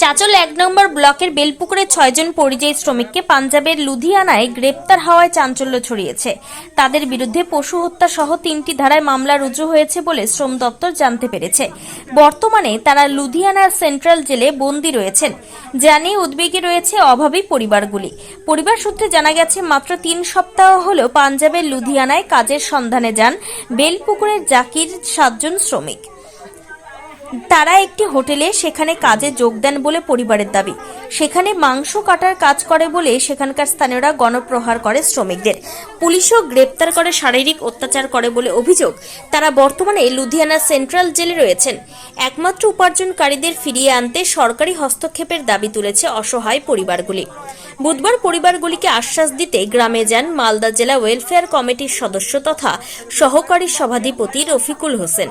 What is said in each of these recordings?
চাচল এক নম্বর ব্লকের বেলপুকুরে ছয়জন পরিযায়ী শ্রমিককে পাঞ্জাবের লুধিয়ানায় গ্রেপ্তার হওয়ায় চাঞ্চল্য ছড়িয়েছে। তাদের বিরুদ্ধে পশু হত্যা সহ তিনটি ধারায় মামলা রুজু হয়েছে বলে শ্রম দপ্তর জানতে পেরেছে। বর্তমানে তারা লুধিয়ানার সেন্ট্রাল জেলে বন্দী রয়েছেন। জানিয়ে উদ্বেগে রয়েছে অভাবী পরিবারগুলি। পরিবার সূত্রে জানা গেছে, মাত্র তিন সপ্তাহ হল পাঞ্জাবের লুধিয়ানায় কাজের সন্ধানে যান বেলপুকুরের জাকির সাতজন শ্রমিক। তারা একটি হোটেলে সেখানে কাজে যোগ দেন বলে পরিবারের দাবি। সেখানে মাংস কাটার কাজ করে বলে সেখানকার স্থানীয়রা গণপ্রহার করে শ্রমিকদের। পুলিশও গ্রেপ্তার করে শারীরিক অত্যাচার করে বলে অভিযোগ। তারা বর্তমানে লুধিয়ানা সেন্ট্রাল জেলে রয়েছেন। একমাত্র উপার্জনকারীদের ফিরিয়ে আনতে সরকারি হস্তক্ষেপের দাবি তুলেছে অসহায় পরিবারগুলি। বুধবার পরিবারগুলিকে আশ্বাস দিতে গ্রামে যান মালদা জেলা ওয়েলফেয়ার কমিটির সদস্য তথা সহকারী সভাধিপতি রফিকুল হোসেন।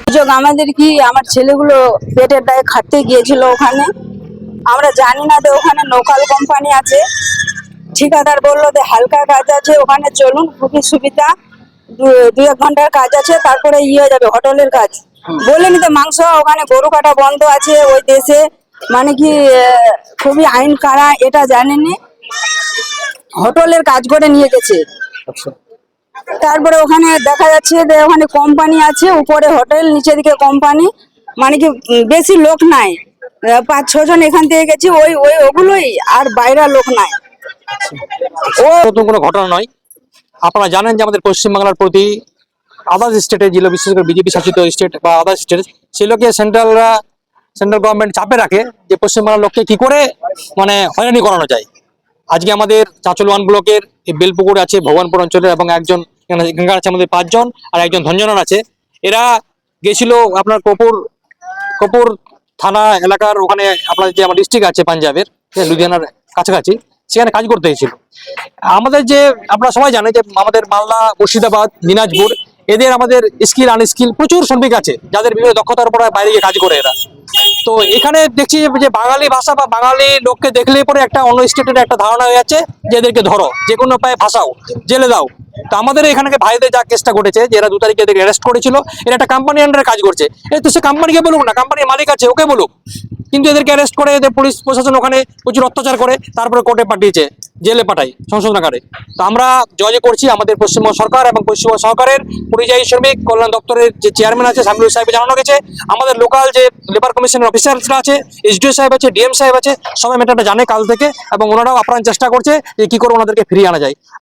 অভিযোগ, আমাদের কি আমার ছেলেগুলো পেটের দায়ে খাটতে গিয়েছিল ওখানে? আমরা জানি না যে ওখানে লোকাল কোম্পানি আছে। ঠিকাদার বলল যে হালকা কাজ আছে, ওখানে চলুন, খুবই সুবিধা। দু- দু এক ঘণ্টার কাজ আছে, তারপরে ইয়ে হয়ে যাবে, হোটেলের কাজ। বললেন তো মাংস, ওখানে গরু কাটা বন্ধ আছে ওই দেশে। মানে কি খুবই আইন কারা, এটা জানেনি। হোটেলের কাজ করে নিয়ে গেছে। তারপরে ওখানে দেখা যাচ্ছে যে ওখানে কোম্পানি আছে উপরে হোটেল নিচে দিকে কোম্পানি। মানে কি বেশি লোক নাই। পাঁচ ছজন এখান থেকে গেছি ওই ওই ওগুলোই আর বাইরের লোক নাই। ও নতুন কোনো ঘটনা নয়। আপনারা জানেন যে আমাদের পশ্চিমবাংলার প্রতি আদার্স স্টেটে যেগুলো বিশেষ করে বিজেপি শাসিত স্টেট বা আদার্স স্টেট সেগুলোকে সেন্ট্রালরা সেন্ট্রাল গভর্নমেন্ট চাপে রাখে যে পশ্চিমবাংলার লোককে কি করে মানে হয়রানি করানো যায়। আজকে আমাদের চাঁচল ওয়ান ব্লকের বেলপুকুর আছে, ভগবানপুর অঞ্চলের, এবং একজন এখানে- এখানকার আছে আমাদের পাঁচজন আর একজন ধনজনন আছে। এরা গেছিল আপনার কপুর কপুর থানা এলাকার ওখানে আপনার যে আমার ডিস্ট্রিক্ট আছে পাঞ্জাবের লুধিয়ানার কাছাকাছি, সেখানে কাজ করতে হয়েছিল আমাদের যে, আপনারা সবাই জানেন যে আমাদের মালদা, মুর্শিদাবাদ, দিনাজপুর, এদের আমাদের স্কিল আনস্কিল প্রচুর শ্রমিক আছে, যাদের বিভিন্ন দক্ষতার উপর বাইরে গিয়ে কাজ করে এরা। তো এখানে দেখছি যে বাঙালি ভাষা বা বাঙালি লোককে দেখলেই পরে একটা অন্য স্টেটের একটা ধারণা হয়ে যাচ্ছে যে এদেরকে ধরো, যে কোনো উপায়ে ভাষাও, জেলে দাও। তো আমাদের এখানে ভাইদের যা কেসটা ঘটেছে, যে এরা দু তারিখে এদের অ্যারেস্ট করেছিল, এরা একটা কোম্পানি আন্ডারে কাজ করছে। এ তো সে কোম্পানিকে বলুক না কোম্পানির মালিক আছে, ওকে বলুক। কিন্তু এদেরকে অ্যারেস্ট করে এদের পুলিশ প্রশাসন ওখানে প্রচুর অত্যাচার করে, তারপরে কোর্টে পাঠিয়েছে, জেলে পাঠায়, সংশোধনাগারে। তো আমরা যোগাযোগ করছি আমাদের পশ্চিমবঙ্গ সরকার এবং পশ্চিমবঙ্গ সরকারের পরিযায়ী শ্রমিক কল্যাণ দপ্তরের যে চেয়ারম্যান আছে সামিউল সাহেব জানানো গেছে। আমাদের লোকাল যে লেবার কমিশনের অফিসারসরা আছে এসডিও সাহেব আছে ডিএম সাহেব আছে, সবাই ম্যাটারটা জানে কাল থেকে এবং ওনারাও আপ্রাণ চেষ্টা করছে যে কি করে ওনাদেরকে ফিরিয়ে আনা যায়।